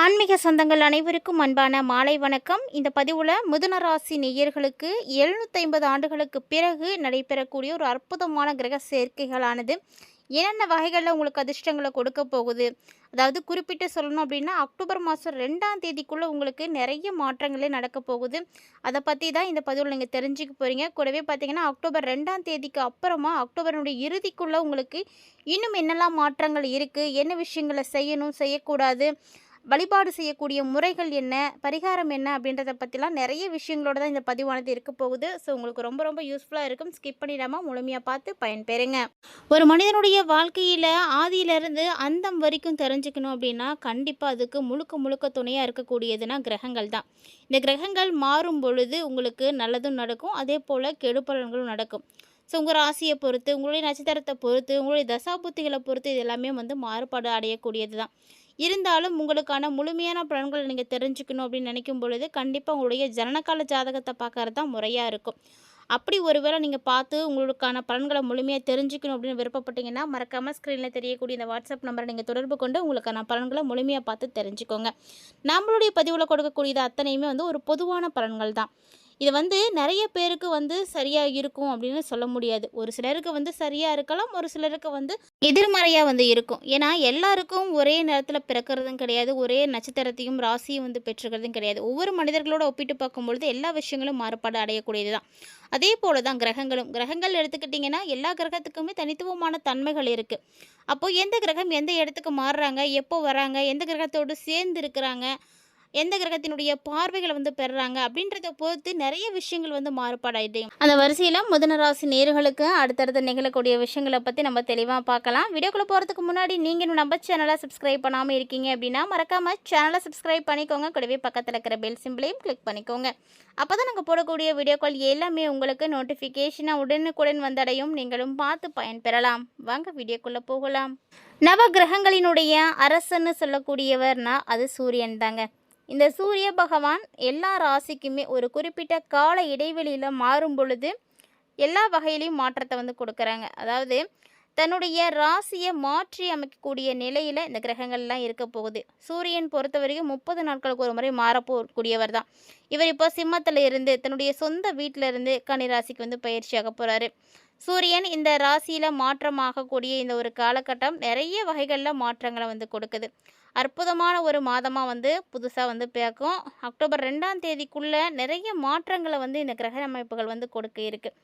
ஆன்மீக சொந்தங்கள் அனைவருக்கும் அன்பான மாலை வணக்கம். இந்த பதிவில் மிதுனராசி நேயர்களுக்கு எழுநூற்றி ஐம்பது ஆண்டுகளுக்கு பிறகு நடைபெறக்கூடிய ஒரு அற்புதமான கிரக சேர்க்கைகளானது. என்னென்ன வகைகளில் உங்களுக்கு அதிர்ஷ்டங்களை கொடுக்க போகுது? அதாவது குறிப்பிட்டு சொல்லணும் அப்படின்னா அக்டோபர் மாதம் ரெண்டாம் தேதிக்குள்ளே உங்களுக்கு நிறைய மாற்றங்களே நடக்க போகுது. அதை பற்றி தான் இந்த பதிவில் நீங்கள் தெரிஞ்சுக்க போகிறீங்க கூடவே பார்த்தீங்கன்னா அக்டோபர் ரெண்டாம் தேதிக்கு அப்புறமா அக்டோபருடைய இறுதிக்குள்ளே உங்களுக்கு இன்னும் என்னெல்லாம் மாற்றங்கள் இருக்குது என்ன விஷயங்களை செய்யணும் செய்யக்கூடாது? வழிபாடு செய்யக்கூடிய முறைகள் என்ன? பரிகாரம் என்ன? அப்படின்றத பற்றிலாம் நிறைய விஷயங்களோட தான் இந்த பதிவானது இருக்க போகுது. ஸோ உங்களுக்கு ரொம்ப ரொம்ப யூஸ்ஃபுல்லாக இருக்கும். ஸ்கிப் பண்ணிடாமல் முழுமையாக பார்த்து பயன்பெறுங்க. ஒரு மனிதனுடைய வாழ்க்கையில் ஆதியிலிருந்து அந்தம் வரைக்கும் தெரிஞ்சுக்கணும் அப்படின்னா கண்டிப்பாக அதுக்கு முழுக்க முழுக்க துணையாக இருக்கக்கூடியதுன்னா கிரகங்கள் தான். இந்த கிரகங்கள் மாறும் பொழுது உங்களுக்கு நல்லதும் நடக்கும். அதே போல் கெடுபலன்களும் நடக்கும். ஸோ உங்கள் ராசியை பொறுத்து உங்களுடைய நட்சத்திரத்தை பொறுத்து உங்களுடைய தசாபுத்திகளை பொறுத்து இது எல்லாமே வந்து மாறுபாடு அடையக்கூடியது தான். இருந்தாலும் உங்களுக்கான முழுமையான பலன்களை நீங்கள் தெரிஞ்சுக்கணும் அப்படின்னு நினைக்கும் பொழுது கண்டிப்பாக உங்களுடைய ஜனனகால ஜாதகத்தை பார்க்கறது தான் முறையாக இருக்கும். அப்படி ஒருவேளை நீங்கள் பார்த்து உங்களுக்கான பலன்களை முழுமையாக தெரிஞ்சுக்கணும் அப்படின்னு விருப்பப்பட்டீங்கன்னா மறக்காமல் ஸ்க்ரீனில் தெரியக்கூடிய இந்த வாட்ஸ்அப் நம்பரை நீங்கள் தொடர்பு கொண்டு உங்களுக்கான பலன்களை முழுமையாக பார்த்து தெரிஞ்சுக்கோங்க. நம்மளுடைய பதிவில் கொடுக்கக்கூடியது அத்தனையுமே வந்து ஒரு பொதுவான பலன்கள் தான் இது வந்து நிறைய பேருக்கு வந்து சரியாக இருக்கும் அப்படின்னு சொல்ல முடியாது. ஒரு சிலருக்கு வந்து சரியாக இருக்கலாம் ஒரு சிலருக்கு வந்து எதிர்மறையாக வந்து இருக்கும். ஏன்னா எல்லாருக்கும் ஒரே நேரத்தில் பிறக்கிறதும் கிடையாது. ஒரே நட்சத்திரத்தையும் ராசியும் வந்து பெற்றுக்கிறதும் கிடையாது. ஒவ்வொரு மனிதர்களோட ஒப்பிட்டு பார்க்கும்பொழுது எல்லா விஷயங்களும் மாறுபாடு அடையக்கூடியது தான் அதே போல தான் கிரகங்களும். கிரகங்கள் எடுத்துக்கிட்டிங்கன்னா எல்லா கிரகத்துக்குமே தனித்துவமான தன்மைகள் இருக்குது அப்போது எந்த கிரகம் எந்த இடத்துக்கு மாறுறாங்க? எப்போ வராங்க? எந்த கிரகத்தோடு சேர்ந்து இருக்கிறாங்க? எந்த கிரகத்தினுடைய பார்வைகளை வந்து பெறுறாங்க அப்படின்றத பொறுத்து நிறைய விஷயங்கள் வந்து மாறுபாடாயிட்டு அந்த வரிசையில் முதனராசி நேர்களுக்கு அடுத்தடுத்து நிகழக்கூடிய விஷயங்களை பற்றி நம்ம தெளிவாக பார்க்கலாம். வீடியோக்குள்ளே போகிறதுக்கு முன்னாடி நீங்கள் நம்ம சேனலை சப்ஸ்கிரைப் பண்ணாமல் இருக்கீங்க அப்படின்னா மறக்காமல் சேனலை சப்ஸ்கிரைப் பண்ணிக்கோங்க. கூடவே பக்கத்தில் இருக்கிற பெல் சிம்பிளையும் கிளிக் பண்ணிக்கோங்க. அப்போ தான் நாங்கள் போடக்கூடிய வீடியோக்கள் எல்லாமே உங்களுக்கு நோட்டிஃபிகேஷனாக உடனுக்குடன் வந்தடையும். நீங்களும் பார்த்து பயன்பெறலாம். வாங்க வீடியோக்குள்ளே போகலாம். நவ கிரகங்களினுடைய அரசன்னு சொல்லக்கூடியவர்னா அது சூரியன் தாங்க. இந்த சூரிய பகவான் எல்லா ராசிக்குமே ஒரு குறிப்பிட்ட கால இடைவெளியில் மாறும் பொழுது எல்லா வகையிலையும் மாற்றத்தை வந்து கொடுக்குறாங்க. அதாவது தன்னுடைய ராசியை மாற்றி அமைக்கக்கூடிய நிலையில் இந்த கிரகங்கள்லாம் இருக்க போகுது. சூரியன் பொறுத்த வரைக்கும் முப்பது நாட்களுக்கு ஒரு முறை மாறப்போக்கூடியவர் தான். இவர் இப்போ சிம்மத்தில் இருந்து தன்னுடைய சொந்த வீட்டில் இருந்து கனி ராசிக்கு வந்து பயிற்சியாக போகிறாரு சூரியன் இந்த ராசியில் மாற்றமாகக்கூடிய இந்த ஒரு காலகட்டம் நிறைய வகைகளில் மாற்றங்களை வந்து கொடுக்குது. அற்புதமான ஒரு மாதமாக வந்து புதுசாக வந்து பேக்கும் அக்டோபர் ரெண்டாம் தேதிக்குள்ளே நிறைய மாற்றங்களை வந்து இந்த கிரக அமைப்புகள் வந்து கொடுக்க இருக்குது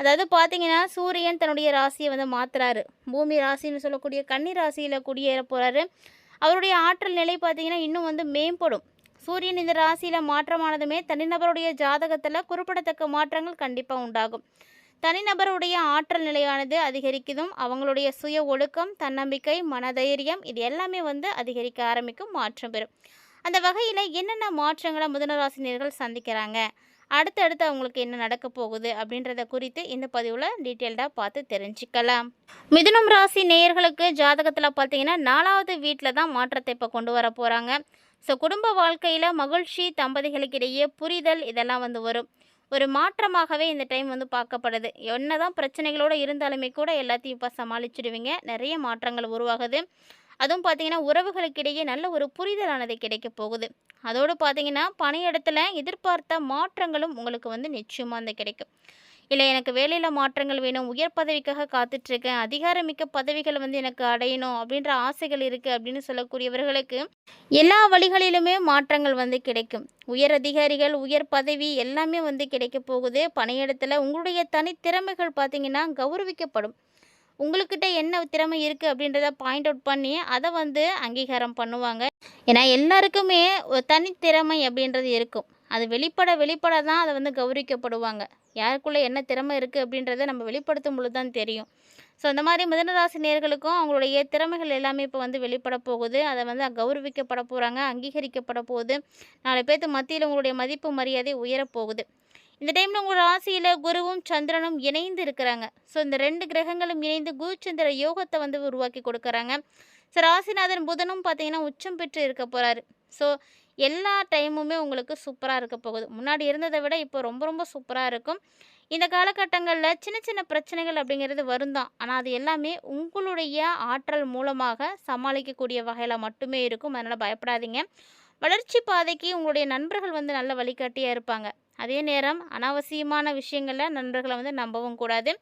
அதாவது பார்த்தீங்கன்னா சூரியன் தன்னுடைய ராசியை வந்து மாற்றுறாரு பூமி ராசின்னு சொல்லக்கூடிய கன்னி ராசியில் குடியேற போகிறாரு அவருடைய ஆற்றல் நிலை பார்த்தீங்கன்னா இன்னும் வந்து மேம்படும். சூரியன் இந்த ராசியில் மாற்றமானதுமே தனிநபருடைய ஜாதகத்தில் குறிப்பிடத்தக்க மாற்றங்கள் கண்டிப்பாக உண்டாகும். தனிநபருடைய ஆற்றல் நிலையானது அதிகரிக்குதும். அவங்களுடைய சுய ஒழுக்கம் தன்னம்பிக்கை மனதைரியம் இது எல்லாமே வந்து அதிகரிக்க ஆரம்பிக்கும் மாற்றம் பெறும். அந்த வகையில் என்னென்ன மாற்றங்களை முதனராசினியர்கள் சந்திக்கிறாங்க? அடுத்தடுத்து அவங்களுக்கு என்ன நடக்க போகுது அப்படின்றத குறித்து இந்த பதிவில் டீட்டெயில்டாக பார்த்து தெரிஞ்சுக்கலாம். மிதுனம் ராசி நேயர்களுக்கு ஜாதகத்தில் பார்த்தீங்கன்னா நாலாவது வீட்டில் தான் மாற்றத்தை இப்போ கொண்டு வர போகிறாங்க ஸோ குடும்ப வாழ்க்கையில் மகிழ்ச்சி தம்பதிகளுக்கிடையே புரிதல் இதெல்லாம் வந்து வரும். ஒரு மாற்றமாகவே இந்த டைம் வந்து பார்க்கப்படுது. என்ன தான் பிரச்சனைகளோடு இருந்தாலுமே கூட எல்லாத்தையும் இப்போ சமாளிச்சிடுவீங்க. நிறைய மாற்றங்கள் உருவாகுது. அதுவும் பார்த்தீங்கன்னா உறவுகளுக்கிடையே நல்ல ஒரு புரிதலானது கிடைக்க போகுது. அதோடு பார்த்தீங்கன்னா பணியிடத்தில் எதிர்பார்த்த மாற்றங்களும் உங்களுக்கு வந்து நிச்சயமாக வந்து கிடைக்கும். இல்லை எனக்கு வேலையில் மாற்றங்கள் வேணும் உயர் பதவிக்காக காத்துட்ருக்கேன் அதிகாரமிக்க பதவிகள் வந்து எனக்கு அடையணும் அப்படின்ற ஆசைகள் இருக்குது அப்படின்னு சொல்லக்கூடியவர்களுக்கு எல்லா வழிகளிலுமே மாற்றங்கள் வந்து கிடைக்கும். உயர் அதிகாரிகள் உயர் பதவி எல்லாமே வந்து கிடைக்க போகுது. பணியிடத்தில் உங்களுடைய தனித்திறமைகள் பார்த்திங்கன்னா கௌரவிக்கப்படும். உங்கள்கிட்ட என்ன திறமை இருக்குது அப்படின்றத பாயிண்ட் அவுட் பண்ணி அதை வந்து அங்கீகாரம் பண்ணுவாங்க. ஏன்னா எல்லாருக்குமே தனித்திறமை அப்படின்றது இருக்கும். அது வெளிப்பட வெளிப்பட தான் அதை வந்து கௌரவிக்கப்படுவாங்க. யாருக்குள்ளே என்ன திறமை இருக்குது அப்படின்றத நம்ம வெளிப்படுத்தும் பொழுது தான் தெரியும். ஸோ அந்த மாதிரி மிதனராசி நேர்களுக்கும் அவங்களுடைய திறமைகள் எல்லாமே இப்போ வந்து வெளிப்பட போகுது. அதை வந்து கௌரவிக்கப்பட போகிறாங்க அங்கீகரிக்கப்பட போகுது. நாலு பேர்த்து மத்தியில் உங்களுடைய மதிப்பு மரியாதை உயரப்போகுது இந்த டைமில் உங்கள் ராசியில் குருவும் சந்திரனும் இணைந்து இருக்கிறாங்க. ஸோ இந்த ரெண்டு கிரகங்களும் இணைந்து குரு சந்திர யோகத்தை வந்து உருவாக்கி கொடுக்குறாங்க. ஸோ ராசிநாதன் புதனும் பார்த்தீங்கன்னா உச்சம் பெற்று இருக்க போகிறாரு ஸோ எல்லா டைமுமே உங்களுக்கு சூப்பராக இருக்க போகுது. முன்னாடி இருந்ததை விட இப்போ ரொம்ப ரொம்ப சூப்பராக இருக்கும். இந்த காலகட்டங்களில் சின்ன சின்ன பிரச்சனைகள் அப்படிங்கிறது வரும் தான். ஆனால் அது எல்லாமே உங்களுடைய ஆற்றல் மூலமாக சமாளிக்கக்கூடிய வகையில் மட்டுமே இருக்கும். அதனால் பயப்படாதீங்க. வளர்ச்சி பாதைக்கு உங்களுடைய நண்பர்கள் வந்து நல்ல வழிகாட்டியாக இருப்பாங்க. அதே நேரம் அனாவசியமான விஷயங்களில் நண்பர்களை வந்து நம்பவும் கூடாது.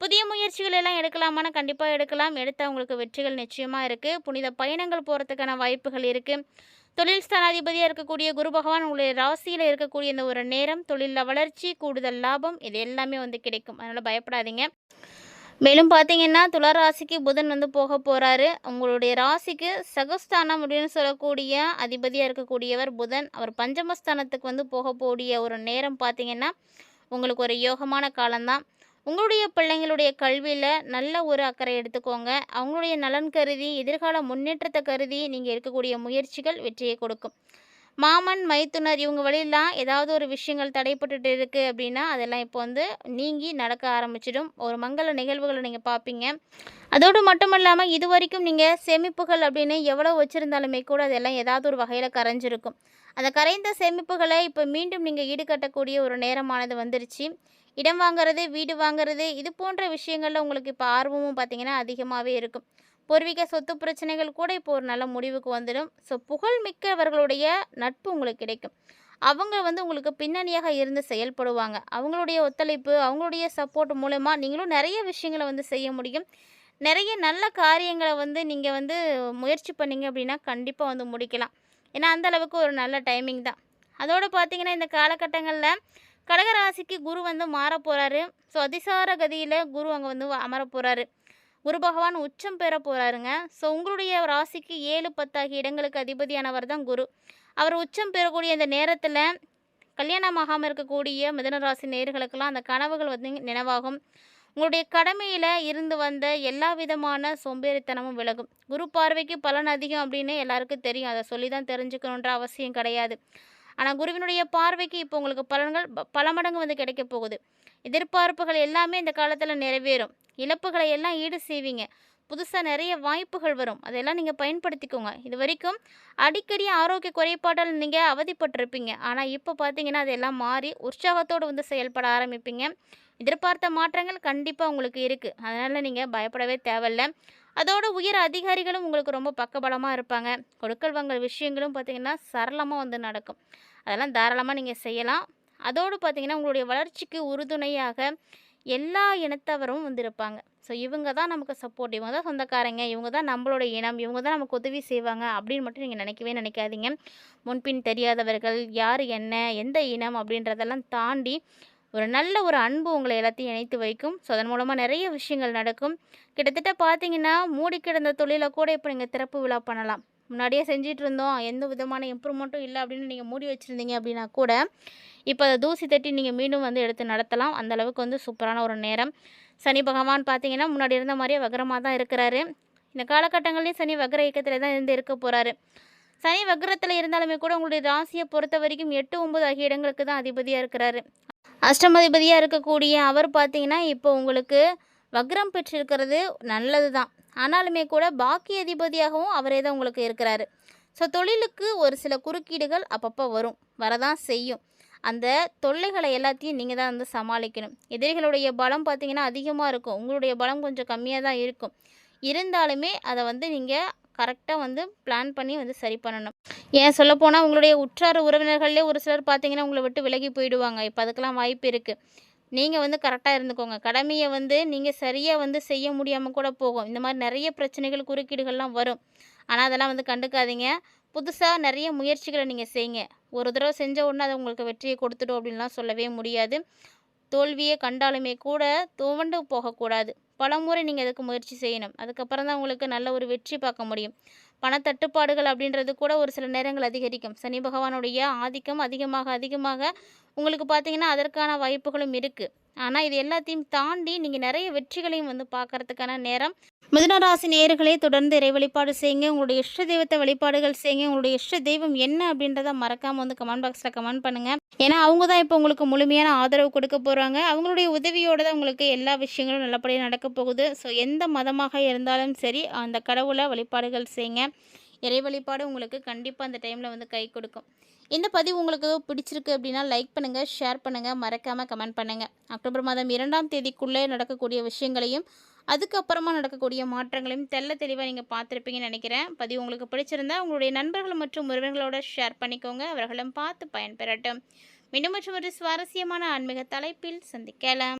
புதிய முயற்சிகள் எல்லாம் எடுக்கலாமான்னு கண்டிப்பாக எடுக்கலாம். எடுத்தால் உங்களுக்கு வெற்றிகள் நிச்சயமாக இருக்குது புனித பயணங்கள் போகிறதுக்கான வாய்ப்புகள் இருக்குது தொழில் ஸ்தானாதிபதியாக இருக்கக்கூடிய குரு பகவான் உங்களுடைய ராசியில் இருக்கக்கூடிய இந்த ஒரு நேரம் தொழிலில் வளர்ச்சி கூடுதல் லாபம் இது எல்லாமே வந்து கிடைக்கும். அதனால் பயப்படாதீங்க. மேலும் பார்த்தீங்கன்னா துலா ராசிக்கு புதன் வந்து போக போகிறாரு உங்களுடைய ராசிக்கு சகஸ்தானம் அப்படின்னு சொல்லக்கூடிய அதிபதியாக இருக்கக்கூடியவர் புதன். அவர் பஞ்சமஸ்தானத்துக்கு வந்து போகக்கூடிய ஒரு நேரம் பார்த்தீங்கன்னா உங்களுக்கு ஒரு யோகமான காலம்தான். உங்களுடைய பிள்ளைங்களுடைய கல்வியில் நல்ல ஒரு அக்கறை எடுத்துக்கோங்க. அவங்களுடைய நலன் கருதி எதிர்கால முன்னேற்றத்தை கருதி நீங்கள் இருக்கக்கூடிய முயற்சிகள் வெற்றியை கொடுக்கும். மாமன் மைத்துனர் இவங்க வழியெல்லாம் ஏதாவது ஒரு விஷயங்கள் தடைப்பட்டுட்டு இருக்குது அப்படின்னா அதெல்லாம் இப்போ வந்து நீங்கி நடக்க ஆரம்பிச்சிடும். ஒரு மங்கள நிகழ்வுகளை நீங்கள் பார்ப்பீங்க அதோடு மட்டும் இல்லாமல் இது வரைக்கும் நீங்கள் சேமிப்புகள் அப்படின்னு எவ்வளோ வச்சுருந்தாலுமே கூட அதெல்லாம் ஏதாவது ஒரு வகையில் கரைஞ்சிருக்கும். அந்த கரைந்த சேமிப்புகளை இப்போ மீண்டும் நீங்கள் ஈடுகட்டக்கூடிய ஒரு நேரமானது வந்துருச்சு. இடம் வாங்குறது வீடு வாங்குறது இது போன்ற விஷயங்களில் உங்களுக்கு இப்போ ஆர்வமும் பார்த்திங்கன்னா அதிகமாகவே இருக்கும். பூர்வீக சொத்து பிரச்சனைகள் கூட இப்போ ஒரு நல்ல முடிவுக்கு வந்துடும். ஸோ புகழ் மிக்கவர்களுடைய நட்பு உங்களுக்கு கிடைக்கும். அவங்க வந்து உங்களுக்கு பின்னணியாக இருந்து செயல்படுவாங்க. அவங்களுடைய ஒத்துழைப்பு அவங்களுடைய சப்போர்ட் மூலமா நீங்களும் நிறைய விஷயங்களை வந்து செய்ய முடியும். நிறைய நல்ல காரியங்களை வந்து நீங்கள் வந்து முயற்சி பண்ணீங்க அப்படின்னா கண்டிப்பாக வந்து முடிக்கலாம். ஏன்னா அந்த அளவுக்கு ஒரு நல்ல டைமிங் தான். அதோடு பார்த்தீங்கன்னா இந்த காலகட்டங்களில் கடகராசிக்கு குரு வந்து மாற போகிறாரு ஸோ அதிசார கதியில் குரு அங்கே வந்து அமர போகிறாரு குரு பகவான் உச்சம் பெற போகிறாருங்க ஸோ உங்களுடைய ராசிக்கு ஏழு பத்தாகிய இடங்களுக்கு அதிபதியானவர் தான் குரு. அவர் உச்சம் பெறக்கூடிய இந்த நேரத்தில் கல்யாணமாகாமல் இருக்கக்கூடிய மிதன ராசி நேர்களுக்கெல்லாம் அந்த கனவுகள் வந்து நினைவாகும். உங்களுடைய கடமையில் இருந்து வந்த எல்லா விதமான சோம்பேறித்தனமும் விலகும். குரு பார்வைக்கு பலன் அதிகம் அப்படின்னு எல்லாருக்கும் தெரியும். அதை சொல்லி தான் தெரிஞ்சுக்கணுன்ற அவசியம் கிடையாது. ஆனால் குருவினுடைய பார்வைக்கு இப்போ உங்களுக்கு பலன்கள் பல மடங்கு வந்து கிடைக்க போகுது. எதிர்பார்ப்புகள் எல்லாமே இந்த காலத்தில் நிறைவேறும். இழப்புகளை எல்லாம் ஈடு செய்வீங்க. புதுசாக நிறைய வாய்ப்புகள் வரும். அதெல்லாம் நீங்கள் பயன்படுத்திக்கோங்க. இது வரைக்கும் அடிக்கடி ஆரோக்கிய குறைபாட்டால் நீங்கள் அவதிப்பட்டிருப்பீங்க. ஆனால் இப்போ பார்த்தீங்கன்னா அதெல்லாம் மாறி உற்சாகத்தோடு வந்து செயல்பட ஆரம்பிப்பீங்க. எதிர்பார்த்த மாற்றங்கள் கண்டிப்பாக உங்களுக்கு இருக்குது அதனால் நீங்கள் பயப்படவே தேவையில்ல. அதோட உயர் அதிகாரிகளும் உங்களுக்கு ரொம்ப பக்கபலமாக இருப்பாங்க. கொடுக்கல் வாங்கல் விஷயங்களும் பார்த்தீங்கன்னா சரளமாக வந்து நடக்கும். அதெல்லாம் தாராளமாக நீங்கள் செய்யலாம். அதோடு பார்த்தீங்கன்னா உங்களுடைய வளர்ச்சிக்கு உறுதுணையாக எல்லா இனத்தவரும் வந்து இருப்பாங்க ஸோ இவங்க தான் நமக்கு சப்போர்ட் இவங்க தான் சொந்தக்காரங்க. இவங்க தான் நம்மளோட இனம். இவங்க தான் நமக்கு உதவி செய்வாங்க அப்படின்னு மட்டும் நீங்கள் நினைக்கவே நினைக்காதீங்க. முன்பின் தெரியாதவர்கள் யார் என்ன எந்த இனம் அப்படின்றதெல்லாம் தாண்டி ஒரு நல்ல ஒரு அன்பு உங்களை எல்லாத்தையும் இணைத்து வைக்கும். ஸோ அதன் மூலமாக நிறைய விஷயங்கள் நடக்கும். கிட்டத்தட்ட பார்த்தீங்கன்னா மூடி கிடந்த தொழிலை கூட இப்போ நீங்கள் திறப்பு விழா பண்ணலாம். முன்னாடியே செஞ்சிட்டு இருந்தோம் எந்த விதமான இம்ப்ரூவ்மெண்ட்டும் இல்லை அப்படின்னு நீங்கள் மூடி வச்சுருந்தீங்க அப்படின்னா கூட இப்போ அதை தூசி தட்டி நீங்கள் மீண்டும் வந்து எடுத்து நடத்தலாம். அந்தளவுக்கு வந்து சூப்பரான ஒரு நேரம். சனி பகவான் பார்த்தீங்கன்னா முன்னாடி இருந்த மாதிரியே வக்ரமாக தான் இருக்கிறாரு. இந்த காலகட்டங்கள்லேயும் சனி வக்ர இயக்கத்தில் தான் இருந்து இருக்க போகிறாரு சனி வக்ரத்தில் இருந்தாலுமே கூட உங்களுடைய ராசியை பொறுத்த வரைக்கும் எட்டு ஒம்பது ஆகிய இடங்களுக்கு தான் அதிபதியாக இருக்கிறாரு. அஷ்டமதிபதியாக இருக்கக்கூடிய அவர் பார்த்தீங்கன்னா இப்போ உங்களுக்கு வக்ரம் பெற்றிருக்கிறது நல்லது தான் ஆனாலுமே கூட பாக்கி அதிபதியாகவும் அவரே தான் உங்களுக்கு இருக்கிறாரு. ஸோ தொழிலுக்கு ஒரு சில குறுக்கீடுகள் அப்பப்போ வரும். வரதான் செய்யும். அந்த தொல்லைகளை எல்லாத்தையும் நீங்கள் தான் வந்து சமாளிக்கணும். எதிரிகளுடைய பலம் பார்த்தீங்கன்னா அதிகமாக இருக்கும். உங்களுடைய பலம் கொஞ்சம் கம்மியாக தான் இருக்கும். இருந்தாலுமே அதை வந்து நீங்கள் கரெக்டாக வந்து பிளான் பண்ணி வந்து சரி பண்ணணும். ஏன் சொல்லப்போனால் உங்களுடைய உற்றார் உறவினர்கள்லேயே ஒரு சிலர் பார்த்தீங்கன்னா உங்களை விட்டு விலகி போயிடுவாங்க. இப்போ அதுக்கெல்லாம் வாய்ப்பு இருக்குது நீங்கள் வந்து கரெக்டாக இருந்துக்கோங்க. கடமையை வந்து நீங்கள் சரியாக வந்து செய்ய முடியாமல் கூட போகும். இந்த மாதிரி நிறைய பிரச்சனைகள் குறுக்கீடுகள்லாம் வரும். ஆனால் அதெல்லாம் வந்து கண்டுக்காதீங்க. புதுசாக நிறைய முயற்சிகளை நீங்கள் செய்யுங்க. ஒரு தடவை செஞ்ச உடனே அது உங்களுக்கு வெற்றியை கொடுத்துடும் அப்படின்லாம் சொல்லவே முடியாது. தோல்வியை கண்டாலுமே கூட துவண்டு போகக்கூடாது. பலமுறை நீங்கள் அதுக்கு முயற்சி செய்யணும். அதுக்கப்புறம் தான் உங்களுக்கு நல்ல ஒரு வெற்றி பார்க்க முடியும். பணத்தட்டுப்பாடுகள் அப்படின்றது கூட ஒரு சில நேரங்கள் அதிகரிக்கும். சனி பகவானுடைய ஆதிக்கம் அதிகமாக அதிகமாக உங்களுக்கு பார்த்தீங்கன்னா அதற்கான வாய்ப்புகளும் இருக்குது ஆனால் இது எல்லாத்தையும் தாண்டி நீங்கள் நிறைய வெற்றிகளையும் வந்து பார்க்கறதுக்கான நேரம் மிதனராசி நேயர்களே தொடர்ந்து இறை வழிபாடு செய்யுங்க. உங்களுடைய இஷ்ட தெய்வத்தை வழிபாடுகள் செய்யுங்க. உங்களுடைய இஷ்ட தெய்வம் என்ன அப்படின்றத மறக்காமல் வந்து கமெண்ட் பாக்ஸில் கமெண்ட் பண்ணுங்கள் ஏன்னா அவங்க தான் இப்போ உங்களுக்கு முழுமையான ஆதரவு கொடுக்க போகிறாங்க அவங்களுடைய உதவியோடு தான் உங்களுக்கு எல்லா விஷயங்களும் நல்லபடியாக நடக்க போகுது. ஸோ எந்த மதமாக இருந்தாலும் சரி அந்த கடவுளை வழிபாடுகள் செய்யுங்க. இறை வழிபாடு உங்களுக்கு கண்டிப்பாக அந்த டைமில் வந்து கை கொடுக்கும். இந்த பதிவு உங்களுக்கு பிடிச்சிருக்கு அப்படின்னா லைக் பண்ணுங்கள் ஷேர் பண்ணுங்கள் மறக்காமல் கமெண்ட் பண்ணுங்கள் அக்டோபர் மாதம் இரண்டாம் தேதிக்குள்ளே நடக்கக்கூடிய விஷயங்களையும் அதுக்கப்புறமா நடக்கக்கூடிய மாற்றங்களையும் தெள்ள தெளிவாக நீங்கள் பார்த்துருப்பீங்கன்னு நினைக்கிறேன். பதிவு உங்களுக்கு பிடிச்சிருந்தா உங்களுடைய நண்பர்கள் மற்றும் உறவினர்களோட ஷேர் பண்ணிக்கோங்க. அவர்களும் பார்த்து பயன்பெறட்டும். மீண்டும் மற்றும் ஒரு சுவாரஸ்யமான ஆன்மீக தலைப்பில் சந்திக்கலாம்.